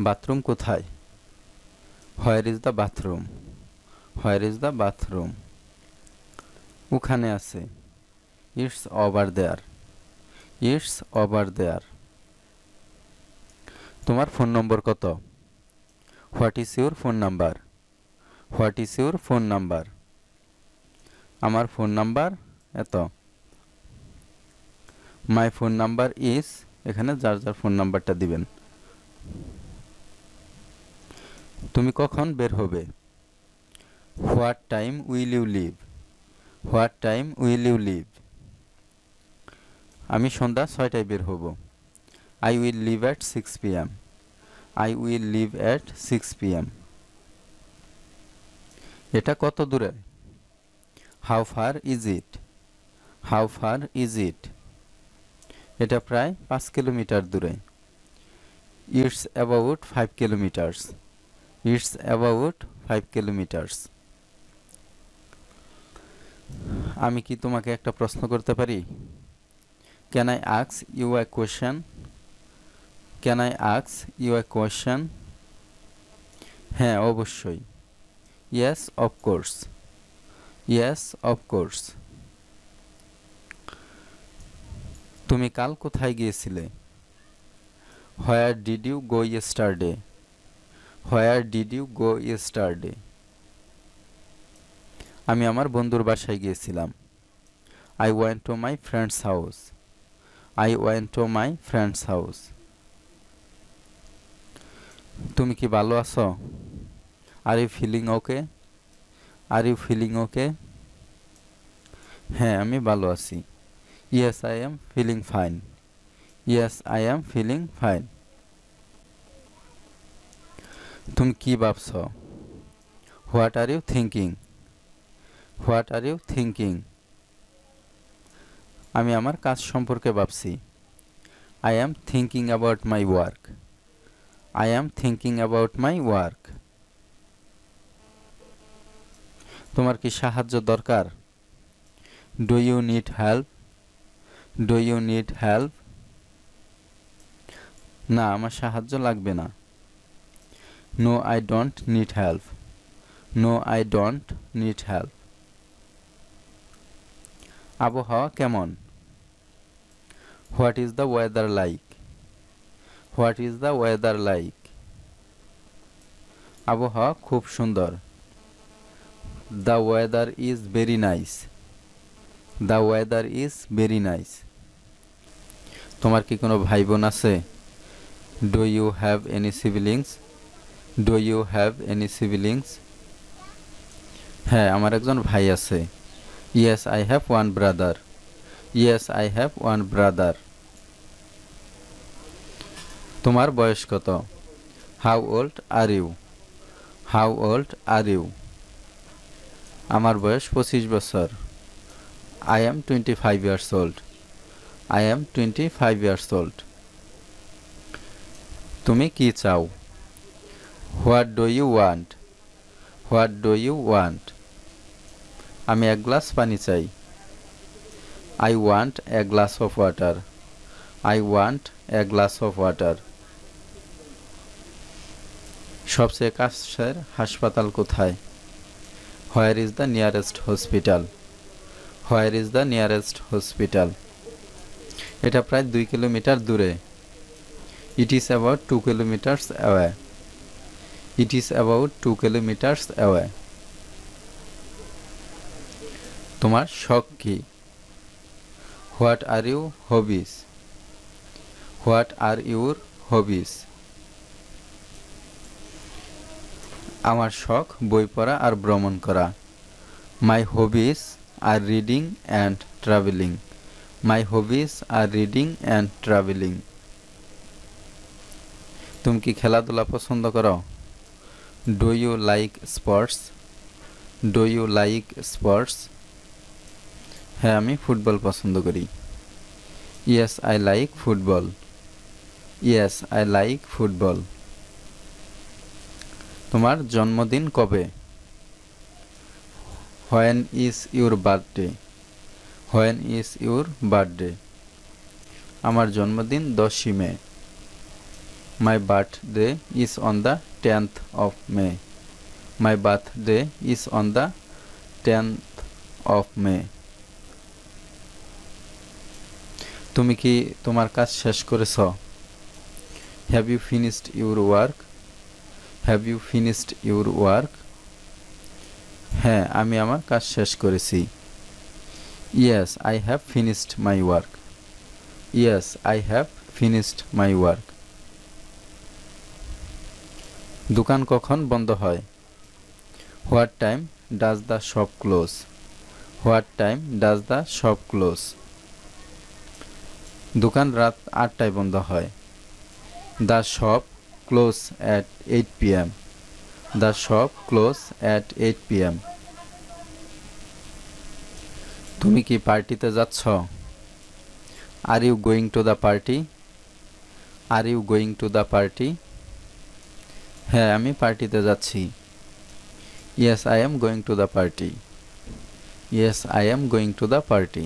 Bathroom কোথায়? Where is the bathroom where is the bathroom ওখানে আছে। It's over there it's over there তোমার phone number কত? What is your phone number what is your phone number আমার phone number এত। My phone number is এখানে যার যার phone নাম্বারটা দিবেন। তুমি কখন বের হবে? What time will you leave? What time will you leave? আমি সন্ধ্যা ছয়টায় বের হব। I will leave at six P M I will leave at six P M এটা কত দূরে? How far is it? How far is it? এটা প্রায় পাঁচ কিলোমিটার দূরে। It's about five kilometres. It's about five kilometres আমি কি তোমাকে একটা প্রশ্ন করতে পারি? Can I আক্স you a question can I আক্স you a question হ্যাঁ অবশ্যই। ইয়েস অফকোর্স ইয়েস অফকোর্স তুমি কাল কোথায় গিয়েছিলে? Where did you go yesterday where did you go yesterday আমি আমার বন্ধুর বাসায় গিয়েছিলাম। I went to my friend's house I went to my friend's house তুমি কি ভালো আছো? Are you feeling okay are you feeling okay হ্যাঁ আমি ভালো আছি। Yes I am feeling fine yes I am feeling fine তুমি কি ভাবছ what are you thinking what are you thinking আমি আমার কাজ সম্পর্কে ভাবছি। I am thinking about my work I am thinking about my work তোমার কি সাহায্য দরকার? Do you need help do you need help না, আমার সাহায্য লাগবে না। No I don't need help no I don't need help আবহাওয়া কেমন? What is the weather like what is the weather like আবহাওয়া খুব সুন্দর। The weather is very nice the weather is very nice তোমার কি কোনো ভাই বোন আছে? Do you have any siblings do you have any siblings হ্যাঁ আমার একজন ভাই আছে। Yes I have one brother yes I have one brother তোমার বয়স কত? How old are you how old are you আমার বয়স পঁচিশ বছর। I am twenty five years old I am twenty five years old তুমি কি চাও? What do you want what do you want আমি এক গ্লাস পানি চাই। I want a glass of water I want a glass of water সবচেয়ে কাছের হাসপাতাল কোথায়? Where is the nearest hospital where is the nearest hospital এটা প্রায় দুই কিলোমিটার দূরে। It is about two kilometres away it is about two kilometres away তোমার শখ কি? What are you hobbies what are your hobbies আমার শখ বই পড়া আর ভ্রমণ করা। My hobbies are reading and travelling my hobbies are reading and travelling তুমি কি খেলাধুলা পছন্দ করো? Do you like sports do you like sports হ্যাঁ আমি ফুটবল পছন্দ করি। Yes I like football yes I like football তোমার জন্মদিন কবে? When is your birthday when is your birthday আমার জন্মদিন দশই May. My birthday is on the tenth of May my birthday is on the tenth of May তুমি কি তোমার কাজ শেষ করেছ? Have you finished your work have you finished your work হ্যাঁ আমি আমার কাজ শেষ করেছি। Yes I have finished my work yes I have finished my work দোকান কখন বন্ধ হয়? What time does the shop close what time does the shop close দোকান রাত আটটায় বন্ধ হয়। The shop close at eight P M the shop close at eight P M তুমি কি পার্টিতে যাচ্ছ? Are you going to the party are you going to the party হ্যাঁ আমি পার্টিতে যাচ্ছি। Yes I am going to the party yes I am going to the party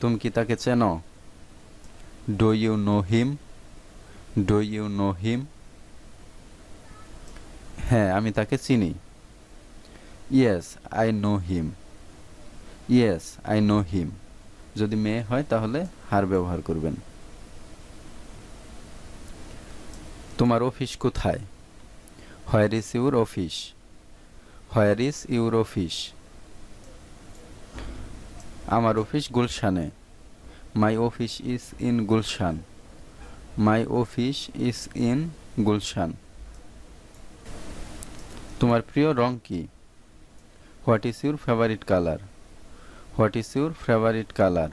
তুমি কি তাকে চেনো? Do you know him do you know him হ্যাঁ আমি তাকে চিনি। Yes I know him yes I know him যদি মেয়ে হয়, তাহলে হার ব্যবহার করবেন। তোমার অফিস কোথায়? Where is your office. Where is your office. আমার অফিস গুলশানে। My office is in Gulshan. My office is in Gulshan. তোমার প্রিয় রং কি? What is your favourite colour? What is your favourite colour?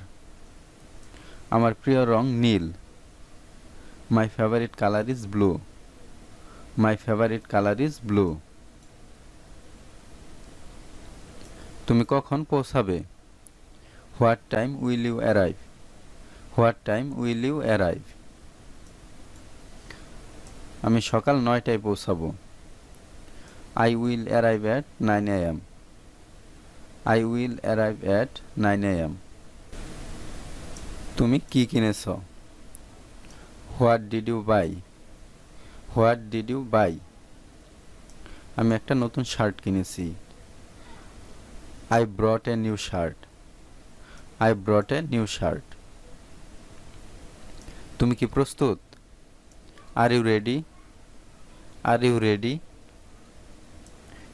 আমার প্রিয় রং নীল। My favourite colour is blue my favourite colour is blue তুমি কখন পৌঁছাবে? What time will you arrive what time will you arrive আমি সকাল নয়টায় পৌঁছাবো। I will arrive at nine A M I will arrive at nine M তুমি কি কিনেছ? What did you buy? What did you buy? আমি একটা নতুন shirt কিনেছি। I bought a new shirt. I bought a new shirt. তুমি কি প্রস্তুত? Are you ready? Are you ready?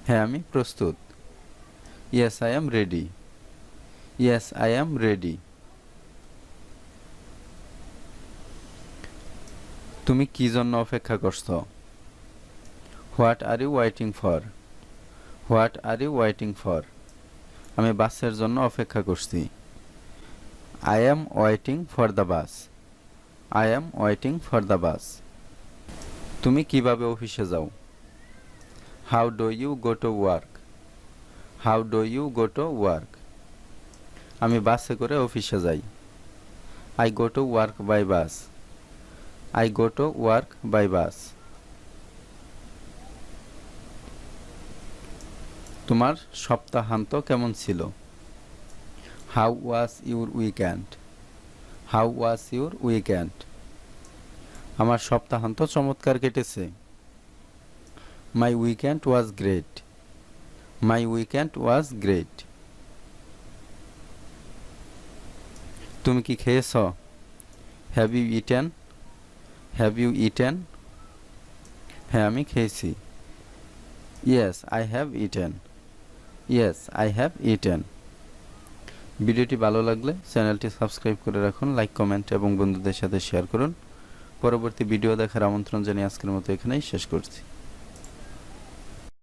হ্যাঁ আমি প্রস্তুত। Yes, I am ready. Yes, I am ready. তুমি কি জন্য অপেক্ষা করছ? What are you waiting for what are you waiting for আমি বাসের জন্য অপেক্ষা করছি। I am waiting for the bus I am waiting for the bus তুমি কীভাবে অফিসে যাও? How do you go to work how do you go to work আমি বাসে করে অফিসে যাই। I go to work by bus I go to work by bus তোমার সপ্তাহান্ত কেমন ছিল? How was your weekend how was your weekend আমার সপ্তাহান্ত চমৎকার কেটেছে। My weekend was great my weekend was great তুমি কি খেয়েছ? Have you eaten have you eaten হ্যাঁ আমি খেয়েছি। Yes I have eaten yes I have eaten ভিডিওটি ভালো লাগলে চ্যানেলটি সাবস্ক্রাইব করে রাখুন, লাইক, কমেন্ট এবং বন্ধুদের সাথে শেয়ার করুন। পরবর্তী ভিডিও দেখার আমন্ত্রণ জানিয়ে আজকের মতো এখানেই শেষ করছি।